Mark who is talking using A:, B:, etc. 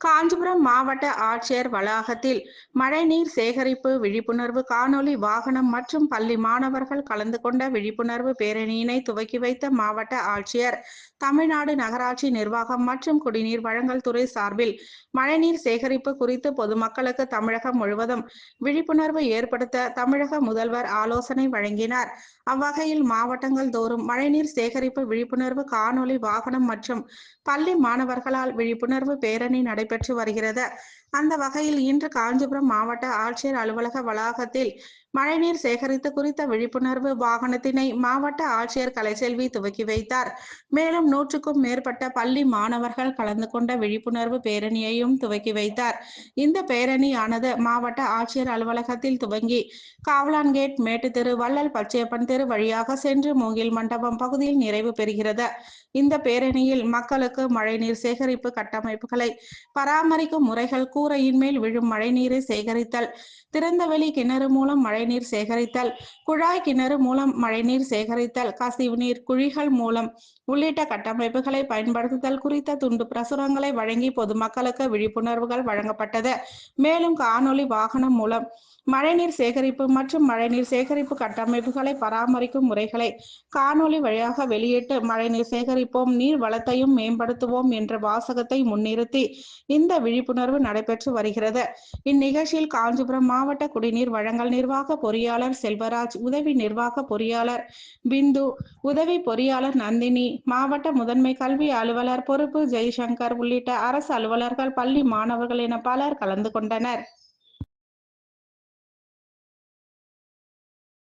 A: காஞ்சிபுரம் மாவட்ட ஆட்சியர் வளாகத்தில் மழைநீர் சேகரிப்பு விழிப்புணர்வு காணொலி வாகனம் மற்றும் பள்ளி மாணவர்கள் கலந்து கொண்ட விழிப்புணர்வு பேரணியினை துவக்கி வைத்த மாவட்ட ஆட்சியர் தமிழ்நாடு நகராட்சி நிர்வாகம் மற்றும் குடிநீர் வழங்கல் துறை சார்பில் மழைநீர் சேகரிப்பு குறித்து பொதுமக்களுக்கு தமிழகம் முழுவதும் விழிப்புணர்வு ஏற்படுத்த தமிழக முதல்வர் ஆலோசனை வழங்கினார். அவ்வகையில் மாவட்டங்கள் தோறும் மழைநீர் சேகரிப்பு விழிப்புணர்வு காணொலி வாகனம் மற்றும் பள்ளி மாணவர்களால் விழிப்புணர்வு பேரணி நடைபெற்று வருகிறது. அந்த வகையில் இன்று காஞ்சிபுரம் மாவட்ட ஆட்சியர் அலுவலக வளாகத்தில் மழைநீர் சேகரித்து குறித்த விழிப்புணர்வு வாகனத்தினை மாவட்ட ஆட்சியர் கலைசெல்வி துவக்கி வைத்தார். மேலும் நூற்றுக்கும் மேற்பட்ட பள்ளி மாணவர்கள் கலந்து கொண்ட விழிப்புணர்வு பேரணியையும் துவக்கி வைத்தார். இந்த பேரணியானது மாவட்ட ஆட்சியர் அலுவலகத்தில் துவங்கி காவலான் கேட் மேட்டு தெரு வள்ளல் பச்சையப்பன் தெரு வழியாக சென்று மூங்கில் மண்டபம் பகுதியில் நிறைவு பெறுகிறது. இந்த பேரணியில் மக்களுக்கு மழைநீர் சேகரிப்பு கட்டமைப்புகளை பராமரிக்கும் முறைகள் கூரையின் மேல் விழும் மழைநீரை சேகரித்தல். திறந்தவெளி கிணறு மூலம் மழைநீர் சேகரித்தல். குழாய் கிணறு மூலம் மழைநீர் சேகரித்தல். கசிவு நீர் குழிகள் மூலம் உள்ளிட்ட கட்டமைப்புகளை பயன்படுத்துதல் குறித்த துண்டு பிரசுரங்களை வழங்கி பொதுமக்களுக்கு விழிப்புணர்வுகள் வழங்கப்பட்டது. மேலும் காணொலி வாகனம் மூலம் மழைநீர் சேகரிப்பு மற்றும் மழைநீர் சேகரிப்பு கட்டமைப்புகளை பராமரிக்கும் முறைகளை காணொலி வழியாக வெளியிட்டு மழைநீர் சேகரிப்போம் நீர் வளத்தையும் மேம்படுத்துவோம் என்ற வாசகத்தை முன்னிறுத்தி இந்த விழிப்புணர்வு நடைபெற்று வருகிறது. இந்நிகழ்ச்சியில் காஞ்சிபுரம் மாவட்ட குடிநீர் வழங்கல் நிர்வாக பொறியாளர் செல்வராஜ் உதவி நிர்வாக பொறியாளர் பிந்து உதவி பொறியாளர் நந்தினி மாவட்ட முதன்மை கல்வி அலுவலர் பொறுப்பு ஜெய்சங்கர் உள்ளிட்ட அரசு அலுவலர்கள் பள்ளி மாணவர்கள் என பலர் கலந்து கொண்டனர்.